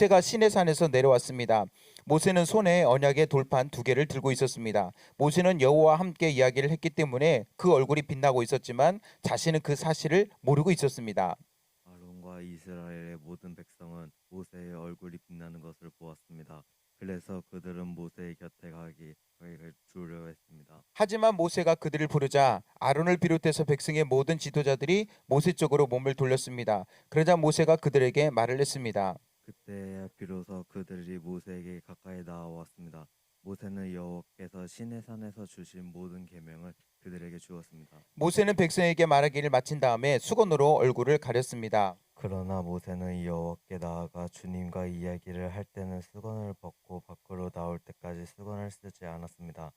모세가 시내산에서 내려왔습니다. 모세는 손에 언약의 돌판 두 개를 들고 있었습니다. 모세는 여호와와 함께 이야기를 했기 때문에 그 얼굴이 빛나고 있었지만 자신은 그 사실을 모르고 있었습니다. 아론과 이스라엘의 모든 백성은 모세의 얼굴이 빛나는 것을 보았습니다. 그래서 그들은 모세의 곁에 가기 가기를 두려워했습니다. 하지만 모세가 그들을 부르자 아론을 비롯해서 백성의 모든 지도자들이 모세 쪽으로 몸을 돌렸습니다. 그러자 모세가 그들에게 말을 했습니다. 그때야 비로소 그들이 모세에게 가까이 나왔습니다. 모세는 여호와께서 시내산에서 주신 모든 계명을 그들에게 주었습니다. 모세는 백성에게 말하기를 마친 다음에 수건으로 얼굴을 가렸습니다. 그러나 모세는 여호와께 나아가 주님과 이야기를 할 때는 수건을 벗고 밖으로 나올 때까지 수건을 쓰지 않았습니다.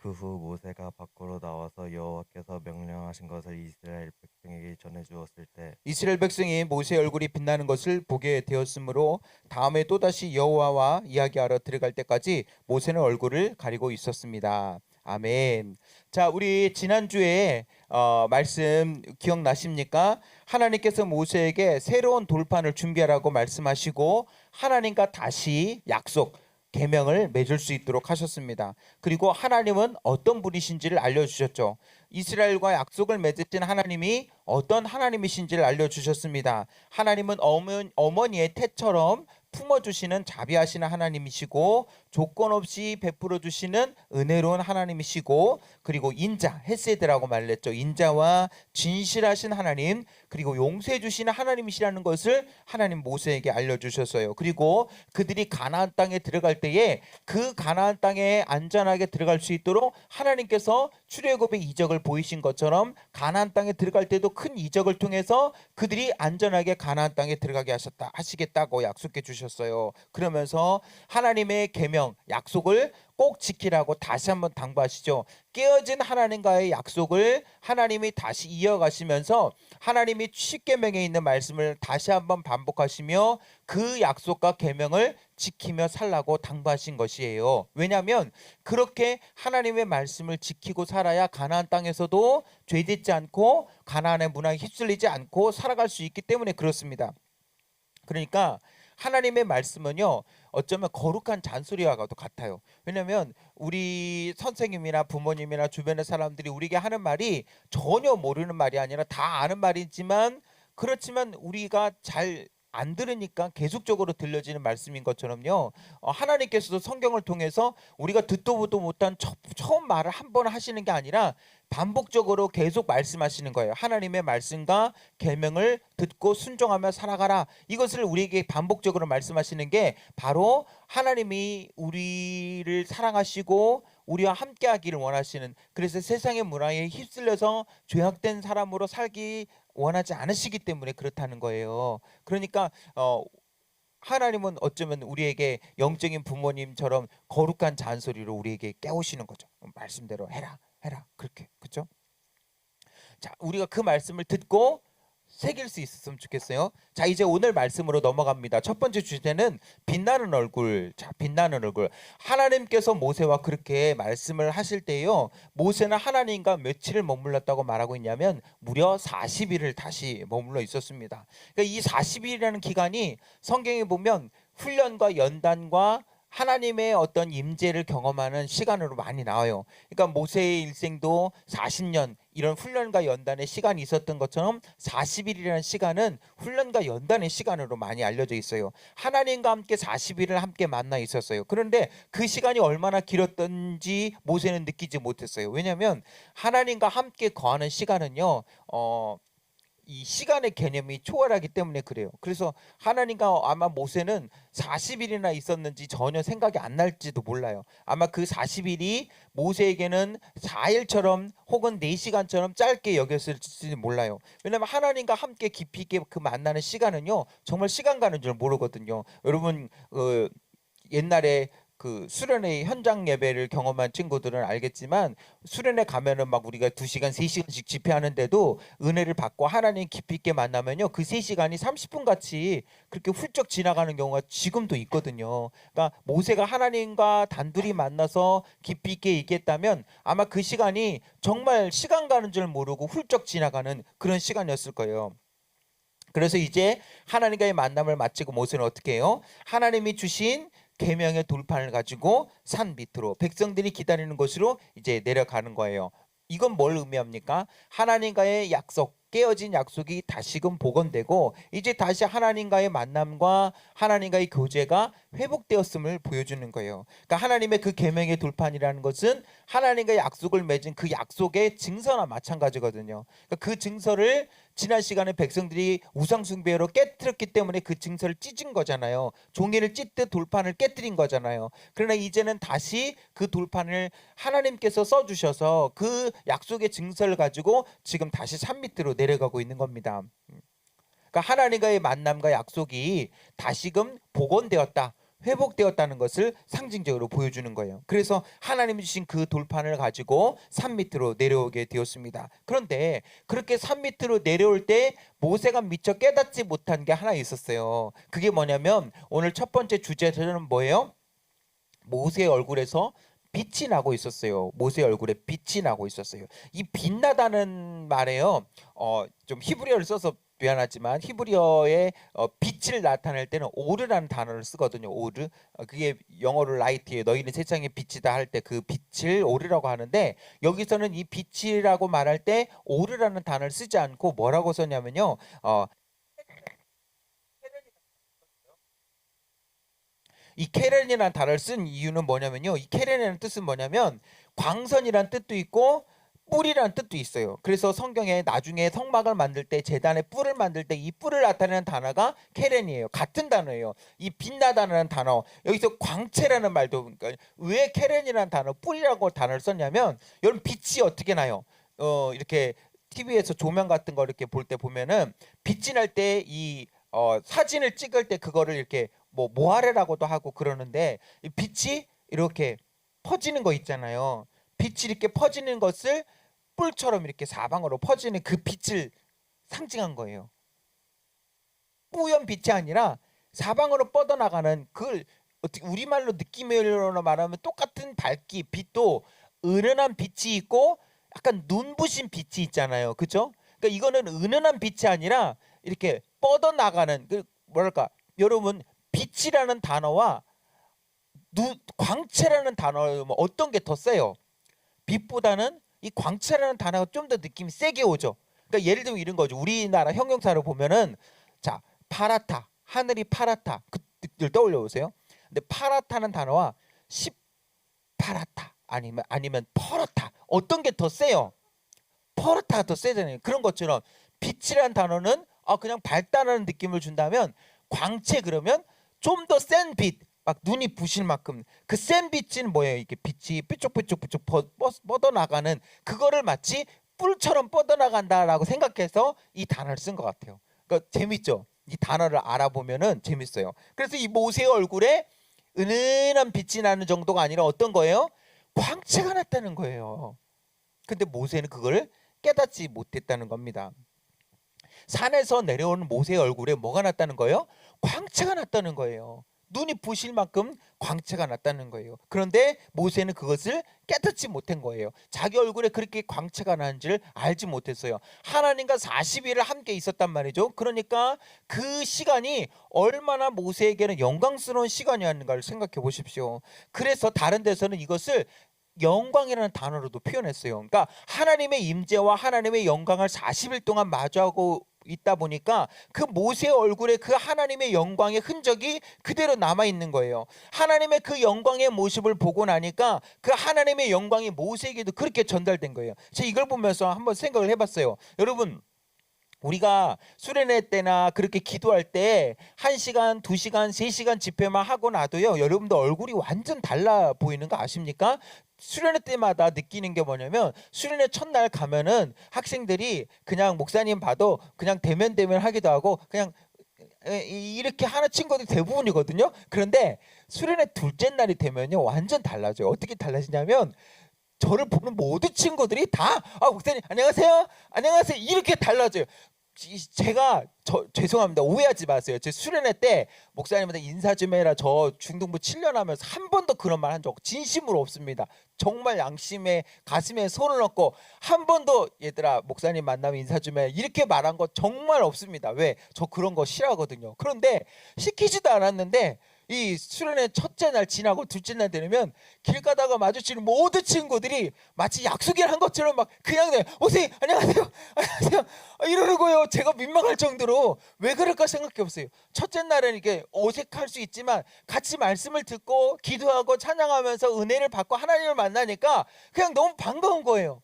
그 후 모세가 밖으로 나와서 여호와께서 명령하신 것을 이스라엘 백성에게 전해 주었을 때 이스라엘 백성이 모세의 얼굴이 빛나는 것을 보게 되었으므로 다음에 또다시 여호와와 이야기하러 들어갈 때까지 모세는 얼굴을 가리고 있었습니다. 아멘. 자, 우리 지난주에 어, 말씀 기억나십니까? 하나님께서 모세에게 새로운 돌판을 준비하라고 말씀하시고 하나님과 다시 약속 계명을 맺을 수 있도록 하셨습니다. 그리고 하나님은 어떤 분이신지를 알려주셨죠. 이스라엘과 약속을 맺으신 하나님이 어떤 하나님이신지를 알려주셨습니다. 하나님은 어머, 어머니의 태처럼 품어주시는 자비하시는 하나님이시고 조건 없이 베풀어 주시는 은혜로운 하나님이시고 그리고 인자 헤세드라고 말했죠. 인자와 진실하신 하나님 그리고 용서해 주시는 하나님이시라는 것을 하나님 모세에게 알려 주셨어요. 그리고 그들이 가나안 땅에 들어갈 때에 그 가나안 땅에 안전하게 들어갈 수 있도록 하나님께서 출애굽의 이적을 보이신 것처럼 가나안 땅에 들어갈 때도 큰 이적을 통해서 그들이 안전하게 가나안 땅에 들어가게 하셨다 하시겠다고 약속해 주셨어요. 그러면서 하나님의 계명 약속을 꼭 지키라고 다시 한번 당부하시죠. 깨어진 하나님과의 약속을 하나님이 다시 이어가시면서 하나님이 십계명에 있는 말씀을 다시 한번 반복하시며 그 약속과 계명을 지키며 살라고 당부하신 것이에요. 왜냐하면 그렇게 하나님의 말씀을 지키고 살아야 가나안 땅에서도 죄짓지 않고 가나안의 문화에 휩쓸리지 않고 살아갈 수 있기 때문에 그렇습니다. 그러니까 하나님의 말씀은요 어쩌면 거룩한 잔소리와도 같아요. 왜냐하면 우리 선생님이나 부모님이나 주변의 사람들이 우리에게 하는 말이 전혀 모르는 말이 아니라 다 아는 말이지만 그렇지만 우리가 잘 안 들으니까 계속적으로 들려지는 말씀인 것처럼요. 어, 하나님께서도 성경을 통해서 우리가 듣도 보도 못한 처, 처음 말을 한 번 하시는 게 아니라 반복적으로 계속 말씀하시는 거예요. 하나님의 말씀과 계명을 듣고 순종하며 살아가라. 이것을 우리에게 반복적으로 말씀하시는 게 바로 하나님이 우리를 사랑하시고 우리와 함께 하기를 원하시는 그래서 세상의 문화에 휩쓸려서 죄악된 사람으로 살기 원하지 않으시기 때문에 그렇다는 거예요. 그러니까 어 하나님은 어쩌면 우리에게 영적인 부모님처럼 거룩한 잔소리로 우리에게 깨우시는 거죠. 말씀대로 해라, 해라 그렇게 그렇죠? 자, 우리가 그 말씀을 듣고 새길 수 있었으면 좋겠어요. 자, 이제 오늘 말씀으로 넘어갑니다. 첫 번째 주제는 빛나는 얼굴. 자, 빛나는 얼굴. 하나님께서 모세와 그렇게 말씀을 하실 때요. 모세는 하나님과 며칠을 머물렀다고 말하고 있냐면 무려 40일을 다시 머물러 있었습니다. 그러니까 이 40일이라는 기간이 성경에 보면 훈련과 연단과 하나님의 어떤 임재를 경험하는 시간으로 많이 나와요. 그러니까 모세의 일생도 40년 이런 훈련과 연단의 시간이 있었던 것처럼 40일이라는 시간은 훈련과 연단의 시간으로 많이 알려져 있어요. 하나님과 함께 40일을 함께 만나 있었어요. 그런데 그 시간이 얼마나 길었던지 모세는 느끼지 못했어요. 왜냐하면 하나님과 함께 거하는 시간은요. 어, 이 시간의 개념이 초월하기 때문에 그래요. 그래서 하나님과 아마 모세는 40일이나 있었는지 전혀 생각이 안 날지도 몰라요. 아마 그 40일이 모세에게는 4일처럼 혹은 4시간처럼 짧게 여겼을지 몰라요. 왜냐면 하나님과 함께 깊이 있게 그 만나는 시간은요. 정말 시간 가는 줄 모르거든요. 여러분 어, 옛날에 그 수련회 현장 예배를 경험한 친구들은 알겠지만 수련회 가면은 막 우리가 2시간, 3시간씩 집회하는데도 은혜를 받고 하나님 깊이 있게 만나면요. 그 3시간이 30분 같이 그렇게 훌쩍 지나가는 경우가 지금도 있거든요. 그러니까 모세가 하나님과 단둘이 만나서 깊이 있게 얘기했다면 아마 그 시간이 정말 시간 가는 줄 모르고 훌쩍 지나가는 그런 시간이었을 거예요. 그래서 이제 하나님과의 만남을 마치고 모세는 어떻게 해요? 하나님이 주신 계명의 돌판을 가지고 산 밑으로 백성들이 기다리는 곳으로 이제 내려가는 거예요. 이건 뭘 의미합니까? 하나님과의 약속, 깨어진 약속이 다시금 복원되고 이제 다시 하나님과의 만남과 하나님과의 교제가 회복되었음을 보여주는 거예요. 그러니까 하나님의 그 계명의 돌판이라는 것은 하나님과 약속을 맺은 그 약속의 증서나 마찬가지거든요. 그러니까 그 증서를 지난 시간에 백성들이 우상 숭배로 깨뜨렸기 때문에 그 증서를 찢은 거잖아요. 종이를 찢듯 돌판을 깨뜨린 거잖아요. 그러나 이제는 다시 그 돌판을 하나님께서 써 주셔서 그 약속의 증서를 가지고 지금 다시 산 밑으로 내려가고 있는 겁니다. 그러니까 하나님과의 만남과 약속이 다시금 복원되었다. 회복되었다는 것을 상징적으로 보여주는 거예요. 그래서 하나님이 주신 그 돌판을 가지고 산 밑으로 내려오게 되었습니다. 그런데 그렇게 산 밑으로 내려올 때 모세가 미처 깨닫지 못한 게 하나 있었어요. 그게 뭐냐면 오늘 첫 번째 주제는 뭐예요? 모세의 얼굴에서 빛이 나고 있었어요. 모세의 얼굴에 빛이 나고 있었어요. 이 빛나다는 말에요. 어, 좀 히브리어를 써서 미안하지만 히브리어의 어, 빛을 나타낼 때는 오르라는 단어를 쓰거든요. 오르. 어, 그게 영어로 라이트예요. 너희는 세상의 빛이다 할 때 그 빛을 오르라고 하는데 여기서는 이 빛이라고 말할 때 오르라는 단어를 쓰지 않고 뭐라고 썼냐면요. 어, 이 케렌이라는 단어를 쓴 이유는 뭐냐면요. 이 케렌이라는 뜻은 뭐냐면 광선이란 뜻도 있고 뿔이라는 뜻도 있어요. 그래서 성경에 나중에 성막을 만들 때 재단에 뿔을 만들 때 이 뿔을 나타내는 단어가 케렌이에요. 같은 단어예요. 이 빛나다는 단어 여기서 광채라는 말도 그러니까 왜 케렌이라는 단어 뿔이라고 단어를 썼냐면 여러분 빛이 어떻게 나요? 어 이렇게 TV에서 조명 같은 거 이렇게 볼 때 보면은 빛이 날 때 이 어, 사진을 찍을 때 그거를 이렇게 뭐 모아레라고도 하고 그러는데 이 빛이 이렇게 퍼지는 거 있잖아요. 빛이 이렇게 퍼지는 것을 뿔처럼 이렇게 사방으로 퍼지는 그 빛을 상징한 거예요. 뿌연 빛이 아니라 사방으로 뻗어나가는 그걸 어떻게 우리말로 느낌으로 말하면 똑같은 밝기 빛도 은은한 빛이 있고 약간 눈부신 빛이 있잖아요. 그죠? 그러니까 이거는 은은한 빛이 아니라 이렇게 뻗어나가는 그 뭐랄까 여러분 빛이라는 단어와 누, 광채라는 단어 뭐 어떤 게 더 세요? 빛보다는 이 광채라는 단어가 좀 더 느낌이 세게 오죠. 그러니까 예를 들면 이런 거죠. 우리나라 형용사를 보면은 자 파랗다 하늘이 파랗다 그들 떠올려 보세요. 근데 파랗다는 단어와 시파랗다 아니면 아니면 퍼렇다 어떤 게 더 세요? 퍼렇다가 더 세잖아요. 그런 것처럼 빛이라는 단어는 아 그냥 밝다는 느낌을 준다면 광채 그러면 좀 더 센 빛, 막 눈이 부실 만큼 그 센 빛은 뭐예요? 이게 빛이 삐쭉삐쭉삐쭉 뻗, 뻗- 뻗어 나가는 그거를 마치 뿔처럼 뻗어 나간다라고 생각해서 이 단어를 쓴 것 같아요. 그러니까 재밌죠? 이 단어를 알아보면은 재밌어요. 그래서 이 모세의 얼굴에 은은한 빛이 나는 정도가 아니라 어떤 거예요? 광채가 났다는 거예요. 근데 모세는 그걸 깨닫지 못했다는 겁니다. 산에서 내려오는 모세의 얼굴에 뭐가 났다는 거예요? 광채가 났다는 거예요. 눈이 부실 만큼 광채가 났다는 거예요. 그런데 모세는 그것을 깨닫지 못한 거예요. 자기 얼굴에 그렇게 광채가 나는지를 알지 못했어요. 하나님과 40일을 함께 있었단 말이죠. 그러니까 그 시간이 얼마나 모세에게는 영광스러운 시간이었는가를 생각해 보십시오. 그래서 다른 데서는 이것을 영광이라는 단어로도 표현했어요. 그러니까 하나님의 임재와 하나님의 영광을 40일 동안 마주하고 있다 보니까 그 모세의 얼굴에 그 하나님의 영광의 흔적이 그대로 남아 있는 거예요. 하나님의 그 영광의 모습을 보고 나니까 그 하나님의 영광이 모세에게도 그렇게 전달된 거예요. 제가 이걸 보면서 한번 생각을 해봤어요. 여러분 우리가 수련회 때나 그렇게 기도할 때 1시간, 2시간, 3시간 집회만 하고 나도요. 여러분들 얼굴이 완전 달라 보이는 거 아십니까? 수련회 때마다 느끼는 게 뭐냐면 수련회 첫날 가면은 학생들이 그냥 목사님 봐도 그냥 대면 대면 하기도 하고 그냥 이렇게 하는 친구들이 대부분이거든요. 그런데 수련회 둘째 날이 되면요. 완전 달라져요. 어떻게 달라지냐면 저를 보는 모든 친구들이 다 아, 목사님 안녕하세요. 안녕하세요. 이렇게 달라져요. 이- 제가 저 죄송합니다 오해하지 마세요. 제 수련회 때 목사님한테 인사 좀 해라 저 중등부 7년 하면서 한 번도 그런 말 한 적 진심으로 없습니다. 정말 양심에 가슴에 손을 얹고 한 번도 얘들아 목사님 만나면 인사 좀 해 이렇게 말한 거 정말 없습니다. 왜? 저 그런 거 싫어하거든요. 그런데 시키지도 않았는데 이 수련회 첫째 날 지나고 둘째 날 되면 길 가다가 마주치는 모든 친구들이 마치 약속을 한 것처럼 막 그냥 내 오세요! 안녕하세요! 안녕하세요! 아, 이러고요. 제가 민망할 정도로. 왜 그럴까 생각해 보세요. 첫째 날은 이게 어색할 수 있지만 같이 말씀을 듣고 기도하고 찬양하면서 은혜를 받고 하나님을 만나니까 그냥 너무 반가운 거예요.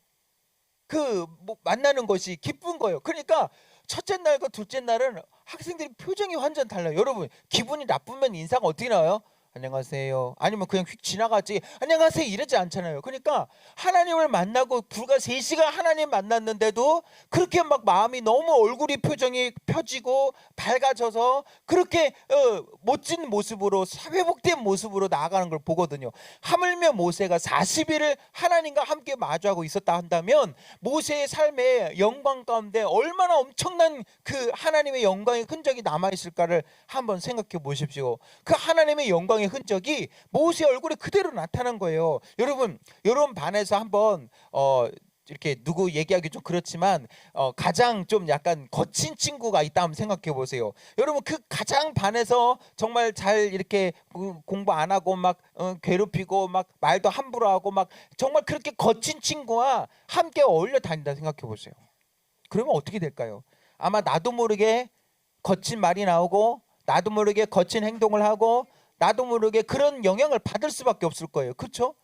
그 뭐 만나는 것이 기쁜 거예요. 그러니까 첫째 날과 둘째 날은 학생들이 표정이 완전 달라요. 여러분 기분이 나쁘면 인사가 어떻게 나와요? 안녕하세요. 아니면 그냥 휙 지나가지. 안녕하세요 이러지 않잖아요. 그러니까 하나님을 만나고 불과 3시간 하나님 만났는데도 그렇게 막 마음이 너무 얼굴이 표정이 펴지고 밝아져서 그렇게 어, 멋진 모습으로 회복된 모습으로 나아가는 걸 보거든요. 하물며 모세가 40일을 하나님과 함께 마주하고 있었다 한다면 모세의 삶의 영광 가운데 얼마나 엄청난 그 하나님의 영광의 흔적이 남아 있을까를 한번 생각해 보십시오. 그 하나님의 영광 의 흔적이 모세 얼굴에 그대로 나타난 거예요. 여러분, 여러분 반에서 한번 어 이렇게 누구 얘기하기 좀 그렇지만 어, 가장 좀 약간 거친 친구가 있다 한번 생각해 보세요. 여러분 그 가장 반에서 정말 잘 이렇게 구- 공부 안 하고 막 어, 괴롭히고 막 말도 함부로 하고 막 정말 그렇게 거친 친구와 함께 어울려 다닌다 생각해 보세요. 그러면 어떻게 될까요? 아마 나도 모르게 거친 말이 나오고 나도 모르게 거친 행동을 하고 나도 모르게 그런 영향을 받을 수밖에 없을 거예요. 그렇죠?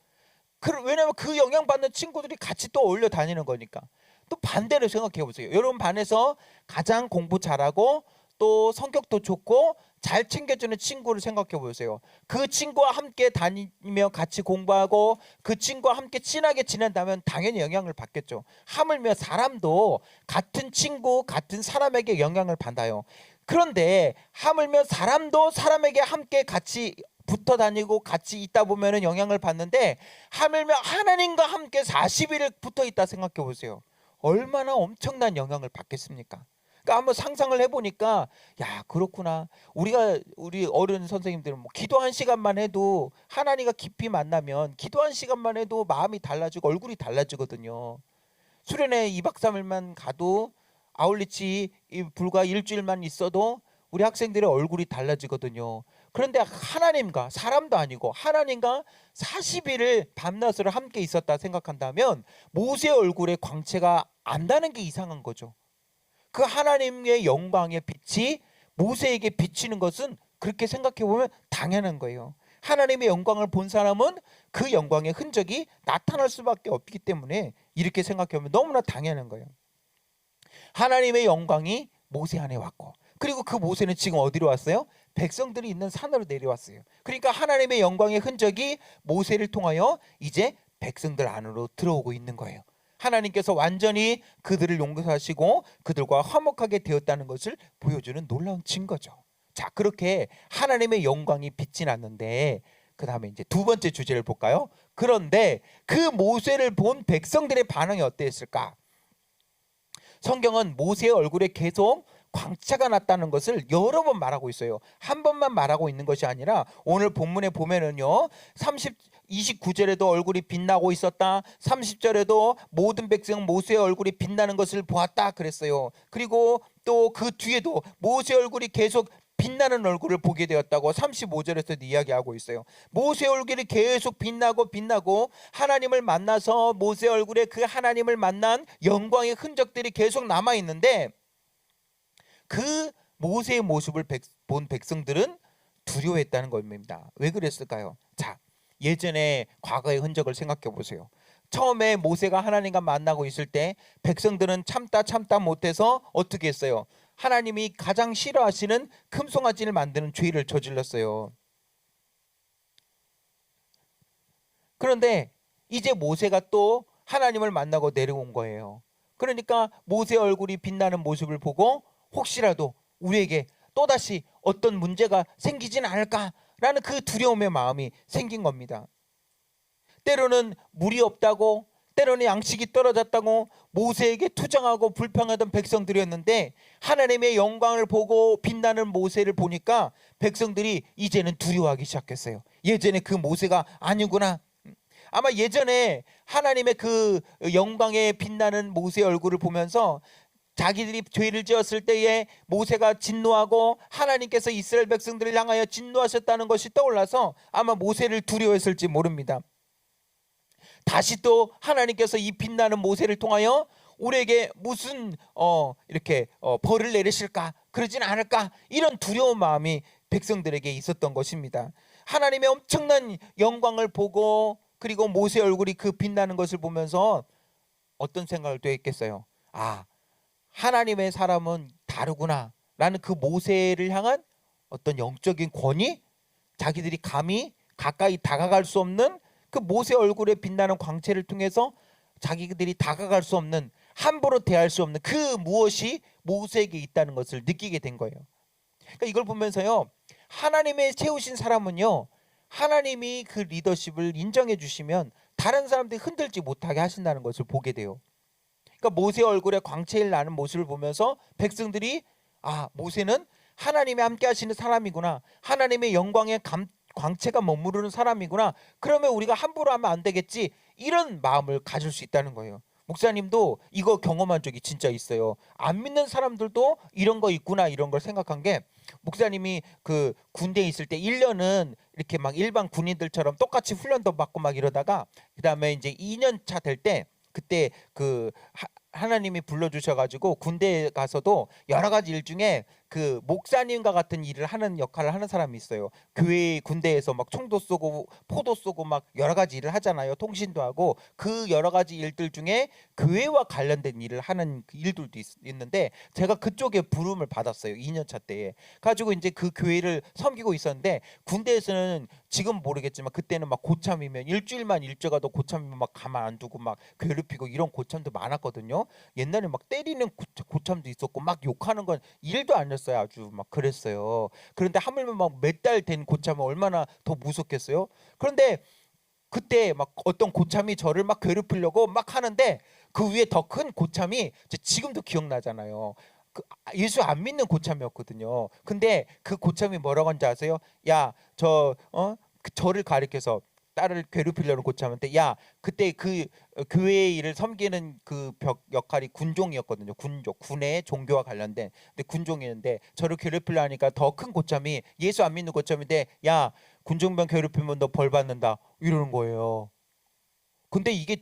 그, 왜냐면 그 영향 받는 친구들이 같이 또 어울려 다니는 거니까. 또 반대로 생각해 보세요. 여러분 반에서 가장 공부 잘하고 또 성격도 좋고 잘 챙겨주는 친구를 생각해 보세요. 그 친구와 함께 다니며 같이 공부하고 그 친구와 함께 친하게 지낸다면 당연히 영향을 받겠죠. 하물며 사람도 같은 친구, 같은 사람에게 영향을 받아요. 그런데 하물며 사람도 사람에게 함께 같이 붙어 다니고 같이 있다 보면은 영향을 받는데 하물며 하나님과 함께 40일을 붙어 있다 생각해 보세요. 얼마나 엄청난 영향을 받겠습니까? 그러니까 한번 상상을 해보니까 야 그렇구나 우리가 우리 어른 선생님들은 뭐 기도 한 시간만 해도 하나님과 깊이 만나면 기도 한 시간만 해도 마음이 달라지고 얼굴이 달라지거든요. 수련회 2박 3일만 가도 아울리치 이 불과 일주일만 있어도 우리 학생들의 얼굴이 달라지거든요. 그런데 하나님과 사람도 아니고 하나님과 40일을 밤낮으로 함께 있었다 생각한다면 모세 얼굴에 광채가 안다는 게 이상한 거죠. 그 하나님의 영광의 빛이 모세에게 비치는 것은 그렇게 생각해 보면 당연한 거예요. 하나님의 영광을 본 사람은 그 영광의 흔적이 나타날 수밖에 없기 때문에 이렇게 생각해 보면 너무나 당연한 거예요. 하나님의 영광이 모세 안에 왔고 그리고 그 모세는 지금 어디로 왔어요? 백성들이 있는 산으로 내려왔어요. 그러니까 하나님의 영광의 흔적이 모세를 통하여 이제 백성들 안으로 들어오고 있는 거예요. 하나님께서 완전히 그들을 용서하시고 그들과 화목하게 되었다는 것을 보여주는 놀라운 증거죠. 자, 그렇게 하나님의 영광이 빛이 났는데 그 다음에 이제 두 번째 주제를 볼까요? 그런데 그 모세를 본 백성들의 반응이 어땠을까? 성경은 모세의 얼굴에 계속 광채가 났다는 것을 여러 번 말하고 있어요. 한 번만 말하고 있는 것이 아니라 오늘 본문에 보면은요. 30 29절에도 얼굴이 빛나고 있었다. 30절에도 모든 백성 모세의 얼굴이 빛나는 것을 보았다 그랬어요. 그리고 또 그 뒤에도 모세 얼굴이 계속 빛나는 얼굴을 보게 되었다고 35절에서 이야기하고 있어요. 모세 얼굴이 계속 빛나고 빛나고 하나님을 만나서 모세 얼굴에 그 하나님을 만난 영광의 흔적들이 계속 남아 있는데 그 모세의 모습을 백- 본 백성들은 두려워했다는 겁니다. 왜 그랬을까요? 자, 예전에 과거의 흔적을 생각해 보세요. 처음에 모세가 하나님과 만나고 있을 때 백성들은 참다 참다 못해서 어떻게 했어요? 하나님이 가장 싫어하시는 금송아지를 만드는 죄를 저질렀어요. 그런데 이제 모세가 또 하나님을 만나고 내려온 거예요. 그러니까 모세 얼굴이 빛나는 모습을 보고 혹시라도 우리에게 또다시 어떤 문제가 생기진 않을까라는 그 두려움의 마음이 생긴 겁니다. 때로는 물이 없다고, 때로는 양식이 떨어졌다고, 모세에게 투정하고 불평하던 백성들이었는데 하나님의 영광을 보고 빛나는 모세를 보니까 백성들이 이제는 두려워하기 시작했어요. 예전에 그 모세가 아니구나. 아마 예전에 하나님의 그 영광에 빛나는 모세 얼굴을 보면서 자기들이 죄를 지었을 때에 모세가 진노하고 하나님께서 이스라엘 백성들을 향하여 진노하셨다는 것이 떠올라서 아마 모세를 두려워했을지 모릅니다. 다시 또 하나님께서 이 빛나는 모세를 통하여 우리에게 무슨 어 이렇게 어 벌을 내리실까 그러진 않을까 이런 두려운 마음이 백성들에게 있었던 것입니다. 하나님의 엄청난 영광을 보고 그리고 모세 얼굴이 그 빛나는 것을 보면서 어떤 생각을 또 했겠어요. 아 하나님의 사람은 다르구나 라는 그 모세를 향한 어떤 영적인 권위, 자기들이 감히 가까이 다가갈 수 없는 그 모세 얼굴에 빛나는 광채를 통해서 자기들이 다가갈 수 없는 함부로 대할 수 없는 그 무엇이 모세에게 있다는 것을 느끼게 된 거예요. 그러니까 이걸 보면서요. 하나님의 세우신 사람은요. 하나님이 그 리더십을 인정해 주시면 다른 사람들이 흔들지 못하게 하신다는 것을 보게 돼요. 그러니까 모세 얼굴에 광채를 나는 모습을 보면서 백성들이 아 모세는 하나님이 함께 하시는 사람이구나 하나님의 영광의 감, 광채가 머무르는 사람이구나. 그러면 우리가 함부로 하면 안 되겠지. 이런 마음을 가질 수 있다는 거예요. 목사님도 이거 경험한 적이 진짜 있어요. 안 믿는 사람들도 이런 거 있구나 이런 걸 생각한 게 목사님이 그 군대에 있을 때 1년은 이렇게 막 일반 군인들처럼 똑같이 훈련도 받고 막 이러다가 그다음에 이제 2년 차 될 때 그때 그 하, 하나님이 불러주셔가지고 군대에 가서도 여러 가지 일 중에 그 목사님과 같은 일을 하는 역할을 하는 사람이 있어요. 교회 군대에서 막 총도 쏘고 포도 쏘고 막 여러 가지 일을 하잖아요. 통신도 하고 그 여러 가지 일들 중에 교회와 관련된 일을 하는 그 일들도 있, 있는데 제가 그쪽에 부름을 받았어요. 2년 차 때에. 가지고 이제 그 교회를 섬기고 있었는데 군대에서는 지금 모르겠지만 그때는 막 고참이면 일주일만 일주가도 고참이면 막 가만 안 두고 막 괴롭히고 이런 고참도 많았거든요. 옛날에 막 때리는 고- 고참도 있었고 막 욕하는 건 일도 아니었어요. 아주 막 그랬어요. 그런데 하물며 막 몇 달 된 고참은 얼마나 더 무섭겠어요. 그런데 그때 막 어떤 고참이 저를 막 괴롭히려고 막 하는데 그 위에 더 큰 고참이 지금도 기억나잖아요. 그 아, 예수 안 믿는 고참이었거든요. 근데 그 고참이 뭐라고 한지 아세요? 야, 저 어? 그 저를 가리켜서 딸을 괴롭히려는 고참한테 야, 그때 그 어, 교회 일을 섬기는 그 벽 역할이 군종이었거든요. 군종, 군의 종교와 관련된. 근데 군종이었는데 저를 괴롭히려 하니까 더 큰 고참이 예수 안 믿는 고참인데 야, 군종병 괴롭히면 너 벌 받는다. 이러는 거예요. 근데 이게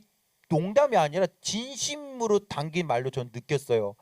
농담이 아니라 진심으로 담긴 말로 전 느꼈어요.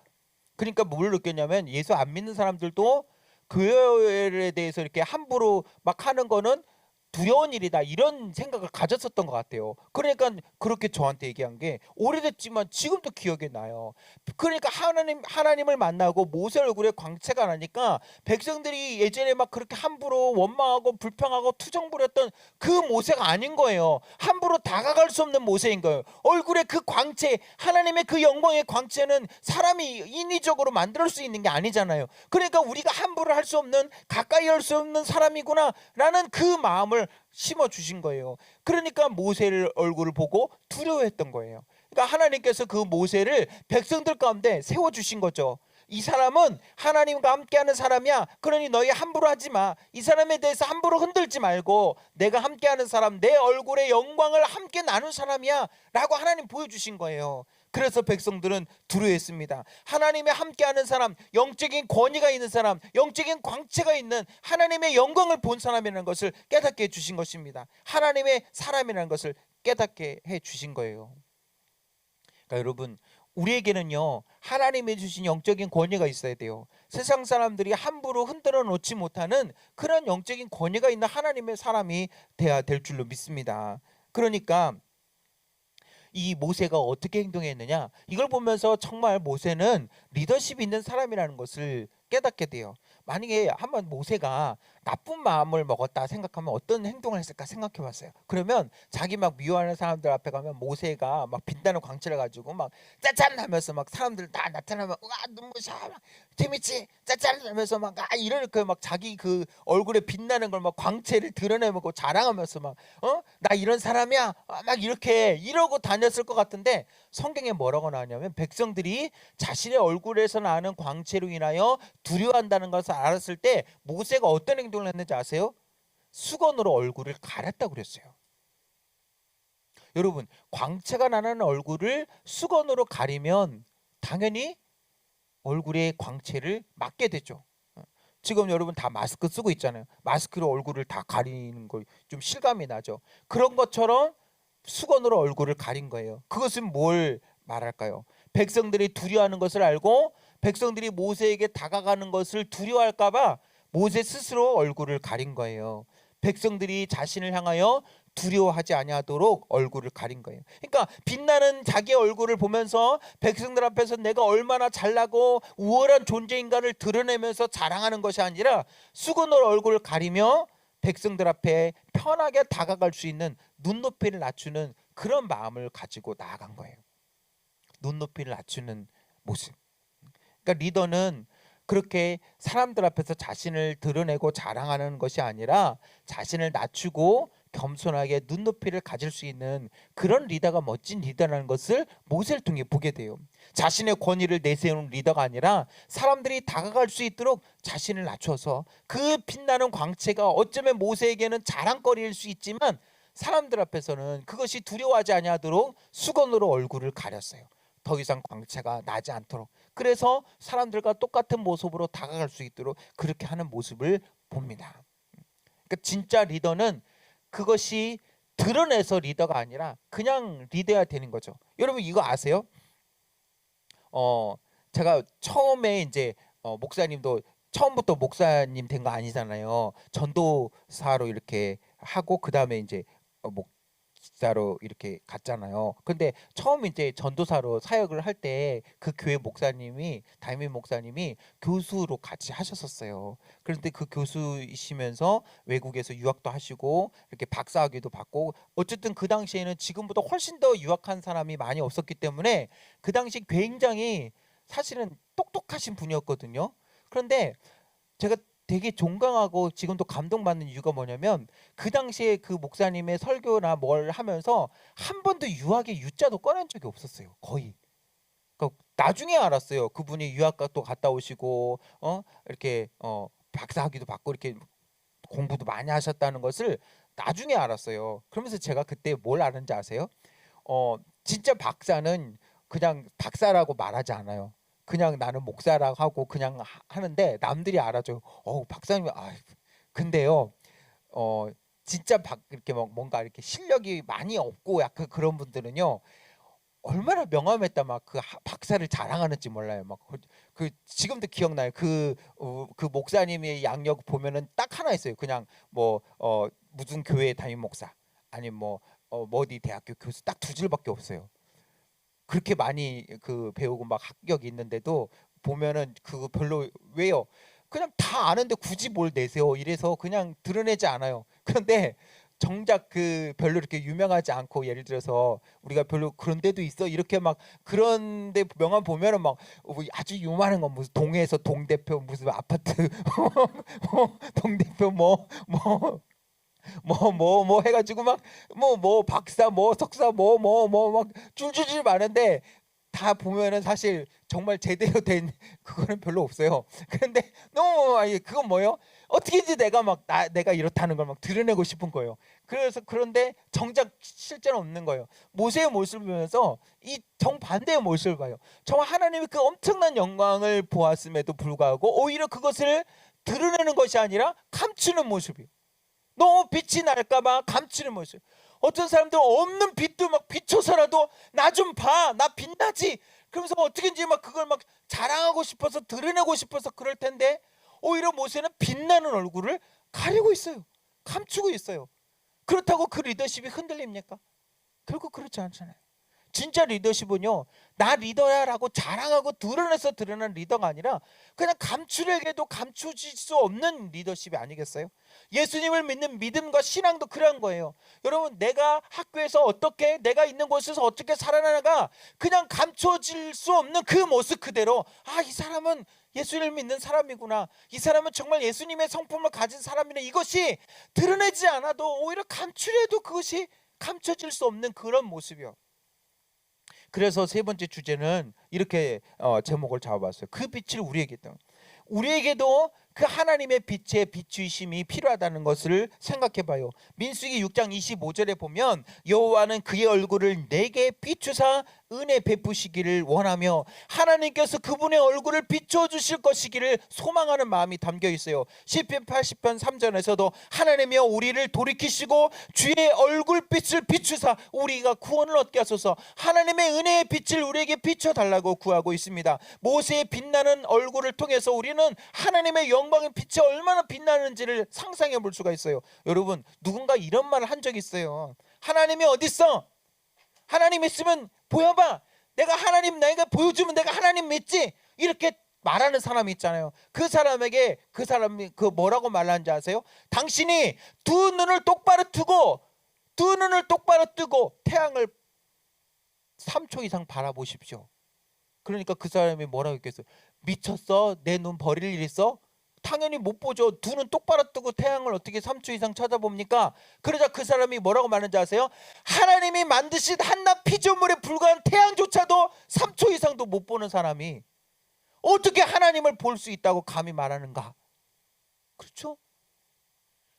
그러니까 뭘 느꼈냐면 예수 안 믿는 사람들도 교회에 대해서 이렇게 함부로 막 하는 거는 두려운 일이다 이런 생각을 가졌었던 것 같아요. 그러니까 그렇게 저한테 얘기한 게 오래됐지만 지금도 기억에 나요. 그러니까 하나님 하나님을 만나고 모세 얼굴에 광채가 나니까 백성들이 예전에 막 그렇게 함부로 원망하고 불평하고 투정 부렸던 그 모세가 아닌 거예요. 함부로 다가갈 수 없는 모세인 거예요. 얼굴에 그 광채 하나님의 그 영광의 광채는 사람이 인위적으로 만들 수 있는 게 아니잖아요. 그러니까 우리가 함부로 할 수 없는 가까이 할 수 없는 사람이구나라는 그 마음을 심어 주신 거예요. 그러니까 모세를 얼굴을 보고 두려워했던 거예요. 그러니까 하나님께서 그 모세를 백성들 가운데 세워 주신 거죠. 이 사람은 하나님과 함께하는 사람이야. 그러니 너희 함부로 하지 마. 이 사람에 대해서 함부로 흔들지 말고 내가 함께하는 사람, 내 얼굴의 영광을 함께 나눈 사람이야 라고 하나님 보여주신 거예요. 그래서 백성들은 두려워했습니다. 하나님의 함께하는 사람, 영적인 권위가 있는 사람, 영적인 광채가 있는 하나님의 영광을 본 사람이라는 것을 깨닫게 해 주신 것입니다. 하나님의 사람이라는 것을 깨닫게 해 주신 거예요. 그러니까 여러분 우리에게는요 하나님이 주신 영적인 권위가 있어야 돼요. 세상 사람들이 함부로 흔들어 놓지 못하는 그런 영적인 권위가 있는 하나님의 사람이 돼야 될 줄로 믿습니다. 그러니까 이 모세가 어떻게 행동했느냐 이걸 보면서 정말 모세는 리더십 있는 사람이라는 것을 깨닫게 돼요. 만약에 한번 모세가 나쁜 마음을 먹었다 생각하면 어떤 행동을 했을까 생각해 봤어요. 그러면 자기 막 미워하는 사람들 앞에 가면 모세가 막 빛나는 광채를 가지고 막 짜잔 하면서 막 사람들 다 나타나면 와 눈부셔 막 재밌지? 짜잔 하면서 막 아 이렇게 막 자기 그 얼굴에 빛나는 걸 막 광채를 드러내고 자랑하면서 막 어? 나 이런 사람이야? 아, 막 이렇게 이러고 다녔을 것 같은데 성경에 뭐라고 나왔냐면 백성들이 자신의 얼굴에서 나는 광채로 인하여 두려워한다는 것을 알았을 때 모세가 어떤 행동 을 했는지 아세요? 수건으로 얼굴을 가렸다고 그랬어요. 여러분 광채가 나는 얼굴을 수건으로 가리면 당연히 얼굴에 광채를 맞게 되죠. 어, 지금 여러분 다 마스크 쓰고 있잖아요. 마스크로 얼굴을 다 가리는 거좀 실감이 나죠. 그런 것처럼 수건으로 얼굴을 가린 거예요. 그것은 뭘 말할까요? 백성들이 두려워하는 것을 알고 백성들이 모세에게 다가가는 것을 두려워할까봐 모세 스스로 얼굴을 가린 거예요. 백성들이 자신을 향하여 두려워하지 아니하도록 얼굴을 가린 거예요. 그러니까 빛나는 자기의 얼굴을 보면서 백성들 앞에서 내가 얼마나 잘나고 우월한 존재인가를 드러내면서 자랑하는 것이 아니라 수건으로 얼굴을 가리며 백성들 앞에 편하게 다가갈 수 있는 눈높이를 낮추는 그런 마음을 가지고 나아간 거예요. 눈높이를 낮추는 모습. 그러니까 리더는 그렇게 사람들 앞에서 자신을 드러내고 자랑하는 것이 아니라 자신을 낮추고 겸손하게 눈높이를 가질 수 있는 그런 리더가 멋진 리더라는 것을 모세를 통해 보게 돼요. 자신의 권위를 내세우는 리더가 아니라 사람들이 다가갈 수 있도록 자신을 낮춰서 그 빛나는 광채가 어쩌면 모세에게는 자랑거리일 수 있지만 사람들 앞에서는 그것이 두려워하지 아니하도록 수건으로 얼굴을 가렸어요. 더 이상 광채가 나지 않도록. 그래서 사람들과 똑같은 모습으로 다가갈 수 있도록 그렇게 하는 모습을 봅니다. 그러니까 진짜 리더는 그것이 드러내서 리더가 아니라 그냥 리더야 되는 거죠. 여러분 이거 아세요? 어 제가 처음에 이제 어, 목사님도 처음부터 목사님 된 거 아니잖아요. 전도사로 이렇게 하고 그 다음에 이제 어, 목 사로 이렇게 갔잖아요. 근데 처음 이제 전도사로 사역을 할 때 그 교회 목사님이 담임 목사님이 교수로 같이 하셨었어요. 그런데 그 교수이시면서 외국에서 유학도 하시고 이렇게 박사학위도 받고 어쨌든 그 당시에는 지금보다 훨씬 더 유학한 사람이 많이 없었기 때문에 그 당시 굉장히 사실은 똑똑하신 분이었거든요. 그런데 제가 되게 존경하고 지금도 감동받는 이유가 뭐냐면 그 당시에 그 목사님의 설교나 뭘 하면서 한 번도 유학의 유자도 꺼낸 적이 없었어요. 거의. 그러니까 나중에 알았어요. 그분이 유학도 갔다 오시고 어 이렇게 어 박사학위도 받고 이렇게 공부도 많이 하셨다는 것을 나중에 알았어요. 그러면서 제가 그때 뭘 알았는지 아세요? 어 진짜 박사는 그냥 박사라고 말하지 않아요. 그냥 나는 목사라고 하고 그냥 하- 하는데 남들이 알아줘요. 어 박사님 아 근데요 어 진짜 박 이렇게 막 뭔가 이렇게 실력이 많이 없고 약간 그런 분들은요 얼마나 명함에다 막 그 박사를 자랑하는지 몰라요. 막 그 지금도 기억나요. 그 어, 그 목사님의 양력 보면은 딱 하나 있어요. 그냥 뭐 어 무슨 교회 담임 목사 아니면 뭐 어, 뭐 어디 대학교 교수 딱 두 줄밖에 없어요. 그렇게 많이 그 배우고 막 학력이 있는데도 보면은 그거 별로 왜요? 그냥 다 아는데 굳이 뭘 내세요? 이래서 그냥 드러내지 않아요. 그런데 정작 그 별로 이렇게 유명하지 않고 예를 들어서 우리가 별로 그런 데도 있어 이렇게 막 그런 데 명함 보면은 막 어, 뭐 아주 요만한 건 무슨 동해에서 동 대표 무슨 아파트 뭐 동대표 뭐 뭐 뭐 뭐 뭐 해가지고 막뭐뭐 박사 뭐 석사 뭐 뭐 뭐 막 줄줄줄 많은데 다 보면은 사실 정말 제대로 된 그거는 별로 없어요. 그런데 너무 아니 그건 뭐예요? 어떻게든지 내가 막 나, 내가 이렇다는 걸 막 드러내고 싶은 거예요. 그래서 그런데 정작 실제는 없는 거예요. 모세의 모습을 보면서 이 정반대의 모습을 봐요. 정말 하나님이 그 엄청난 영광을 보았음에도 불구하고 오히려 그것을 드러내는 것이 아니라 감추는 모습이에요. 너무 빛이 날까봐 감추는 모습. 어떤 사람들은 없는 빛도 막 비춰서라도 나 좀 봐, 나 빛나지. 그러면서 어떻게든지 막 그걸 막 자랑하고 싶어서 드러내고 싶어서 그럴 텐데 오히려 모세는 빛나는 얼굴을 가리고 있어요. 감추고 있어요. 그렇다고 그 리더십이 흔들립니까? 결국 그렇지 않잖아요. 진짜 리더십은요. 나 리더야라고 자랑하고 드러내서 드러난 리더가 아니라 그냥 감추려게도 감추질 수 없는 리더십이 아니겠어요? 예수님을 믿는 믿음과 신앙도 그런 거예요. 여러분 내가 학교에서 어떻게 내가 있는 곳에서 어떻게 살아나가 그냥 감춰질 수 없는 그 모습 그대로 아 이 사람은 예수님을 믿는 사람이구나. 이 사람은 정말 예수님의 성품을 가진 사람이네. 이것이 드러내지 않아도 오히려 감추려도 그것이 감춰질 수 없는 그런 모습이요. 그래서 세 번째 주제는 이렇게 어, 제목을 잡아봤어요. 그 빛을 우리에게도 우리에게도 그 하나님의 빛의 비추심이 필요하다는 것을 생각해 봐요. 민수기 6장 25절에 보면 여호와는 그의 얼굴을 내게 비추사 은혜 베푸시기를 원하며 하나님께서 그분의 얼굴을 비춰 주실 것이기를 소망하는 마음이 담겨 있어요. 시편 80편 3절에서도 하나님이여 우리를 돌이키시고 주의 얼굴빛을 비추사 우리가 구원을 얻게 하소서. 하나님의 은혜의 빛을 우리에게 비춰 달라고 구하고 있습니다. 모세의 빛나는 얼굴을 통해서 우리는 하나님의 영광의 빛이 얼마나 빛나는지를 상상해 볼 수가 있어요. 여러분 누군가 이런 말을 한 적이 있어요. 하나님이 어디 있어? 하나님 있으면 보여봐. 내가 하나님 내가 보여주면 내가 하나님 믿지. 이렇게 말하는 사람이 있잖아요. 그 사람에게 그 사람이 그 뭐라고 말하는지 아세요? 당신이 두 눈을 똑바로 뜨고 두 눈을 똑바로 뜨고 태양을 3초 이상 바라보십시오. 그러니까 그 사람이 뭐라고 했겠어요? 미쳤어? 내 눈 버릴 일 있어? 당연히 못 보죠. 두눈 똑바로 뜨고 태양을 어떻게 3초 이상 쳐다봅니까? 그러자 그 사람이 뭐라고 말하는지 아세요? 하나님이 만드신 한낱 피조물에 불과한 태양조차도 3초 이상도 못 보는 사람이 어떻게 하나님을 볼 수 있다고 감히 말하는가? 그렇죠?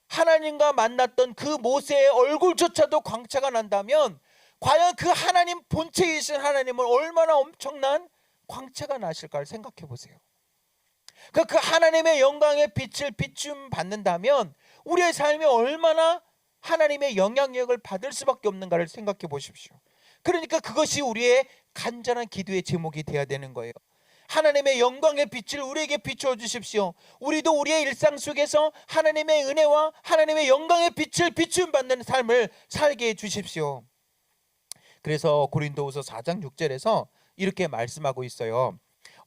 하나님과 만났던 그 모세의 얼굴조차도 광채가 난다면 과연 그 하나님 본체이신 하나님은 얼마나 엄청난 광채가 나실까를 생각해 보세요. 그, 그 하나님의 영광의 빛을 비춤 받는다면 우리의 삶이 얼마나 하나님의 영향력을 받을 수밖에 없는가를 생각해 보십시오. 그러니까 그것이 우리의 간절한 기도의 제목이 되어야 되는 거예요. 하나님의 영광의 빛을 우리에게 비추어 주십시오. 우리도 우리의 일상 속에서 하나님의 은혜와 하나님의 영광의 빛을 비춤 받는 삶을 살게 해 주십시오. 그래서 고린도후서 4장 6절에서 이렇게 말씀하고 있어요.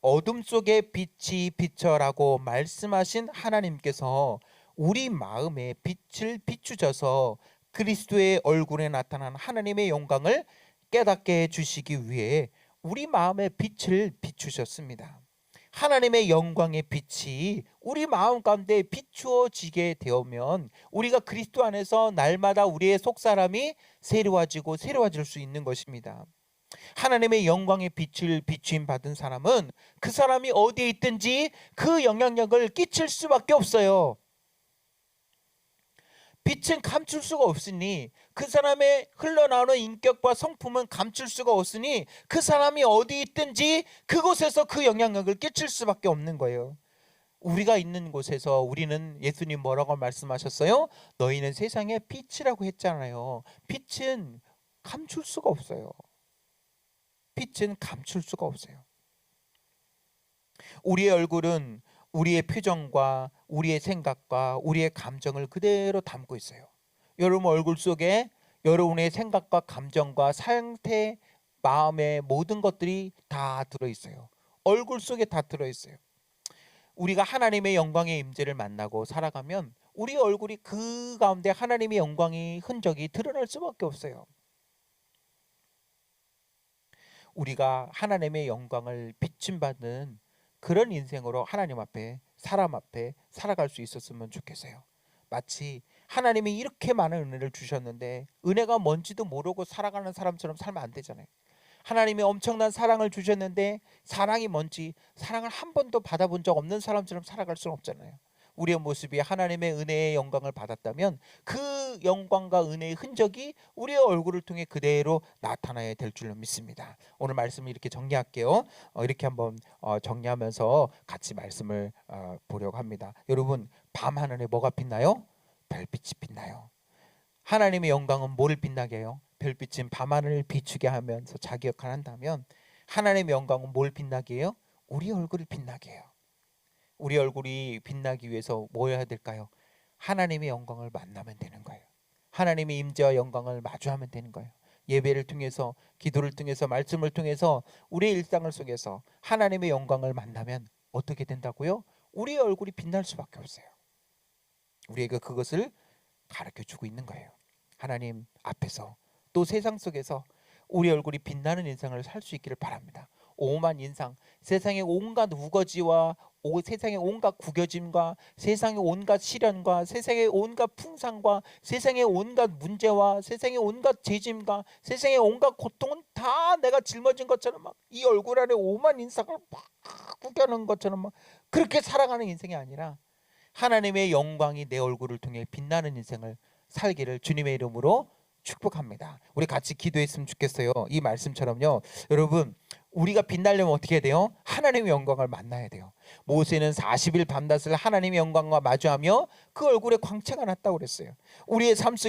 어둠 속에 빛이 비춰라고 말씀하신 하나님께서 우리 마음에 빛을 비추셔서 그리스도의 얼굴에 나타난 하나님의 영광을 깨닫게 해 주시기 위해 우리 마음에 빛을 비추셨습니다. 하나님의 영광의 빛이 우리 마음 가운데 비추어지게 되면 우리가 그리스도 안에서 날마다 우리의 속 사람이 새로워지고 새로워질 수 있는 것입니다. 하나님의 영광의 빛을 비추임 받은 사람은 그 사람이 어디에 있든지 그 영향력을 끼칠 수밖에 없어요. 빛은 감출 수가 없으니 그 사람의 흘러나오는 인격과 성품은 감출 수가 없으니 그 사람이 어디 있든지 그곳에서 그 영향력을 끼칠 수밖에 없는 거예요. 우리가 있는 곳에서 우리는 예수님 뭐라고 말씀하셨어요? 너희는 세상의 빛이라고 했잖아요. 빛은 감출 수가 없어요. 빛은 감출 수가 없어요. 우리의 얼굴은 우리의 표정과 우리의 생각과 우리의 감정을 그대로 담고 있어요. 여러분 얼굴 속에 여러분의 생각과 감정과 상태, 마음의 모든 것들이 다 들어 있어요. 얼굴 속에 다 들어 있어요. 우리가 하나님의 영광의 임재를 만나고 살아가면 우리 얼굴이 그 가운데 하나님의 영광의 흔적이 드러날 수밖에 없어요. 우리가 하나님의 영광을 비춤 받는 그런 인생으로 하나님 앞에 사람 앞에 살아갈 수 있었으면 좋겠어요. 마치 하나님이 이렇게 많은 은혜를 주셨는데 은혜가 뭔지도 모르고 살아가는 사람처럼 살면 안 되잖아요. 하나님이 엄청난 사랑을 주셨는데 사랑이 뭔지 사랑을 한 번도 받아본 적 없는 사람처럼 살아갈 수는 없잖아요. 우리의 모습이 하나님의 은혜의 영광을 받았다면 그 영광과 은혜의 흔적이 우리의 얼굴을 통해 그대로 나타나야 될 줄로 믿습니다. 오늘 말씀을 이렇게 정리할게요. 어, 이렇게 한번 어, 정리하면서 같이 말씀을 어, 보려고 합니다. 여러분 밤 하늘에 뭐가 빛나요? 별빛이 빛나요. 하나님의 영광은 뭐를 빛나게 해요? 별빛은 밤하늘을 비추게 하면서 자기 역할을 한다면 하나님의 영광은 뭘 빛나게 해요? 우리 얼굴을 빛나게 해요. 우리 얼굴이 빛나기 위해서 뭐 해야 될까요? 하나님의 영광을 만나면 되는 거예요. 하나님의 임재와 영광을 마주하면 되는 거예요. 예배를 통해서 기도를 통해서 말씀을 통해서 우리의 일상을 속에서 하나님의 영광을 만나면 어떻게 된다고요? 우리의 얼굴이 빛날 수밖에 없어요. 우리에게 그것을 가르쳐 주고 있는 거예요. 하나님 앞에서 또 세상 속에서 우리 얼굴이 빛나는 인생을 살 수 있기를 바랍니다. 오만 인상, 세상의 온갖 우거지와 오, 세상의 온갖 구겨짐과 세상의 온갖 시련과 세상의 온갖 풍상과 세상의 온갖 문제와 세상의 온갖 죄짐과 세상의 온갖 고통은 다 내가 짊어진 것처럼 막 이 얼굴 안에 오만 인상을 막 구겨놓은 것처럼 막 그렇게 살아가는 인생이 아니라 하나님의 영광이 내 얼굴을 통해 빛나는 인생을 살기를 주님의 이름으로 축복합니다. 우리 같이 기도했으면 좋겠어요. 이 말씀처럼요. 여러분, 우리가 빛나려면 어떻게 해야 돼요? 하나님의 영광을 만나야 돼요. 모세는 40일 밤낮을 하나님의 영광과 마주하며 그 얼굴에 광채가 났다고 그랬어요. 우리의 삶 속에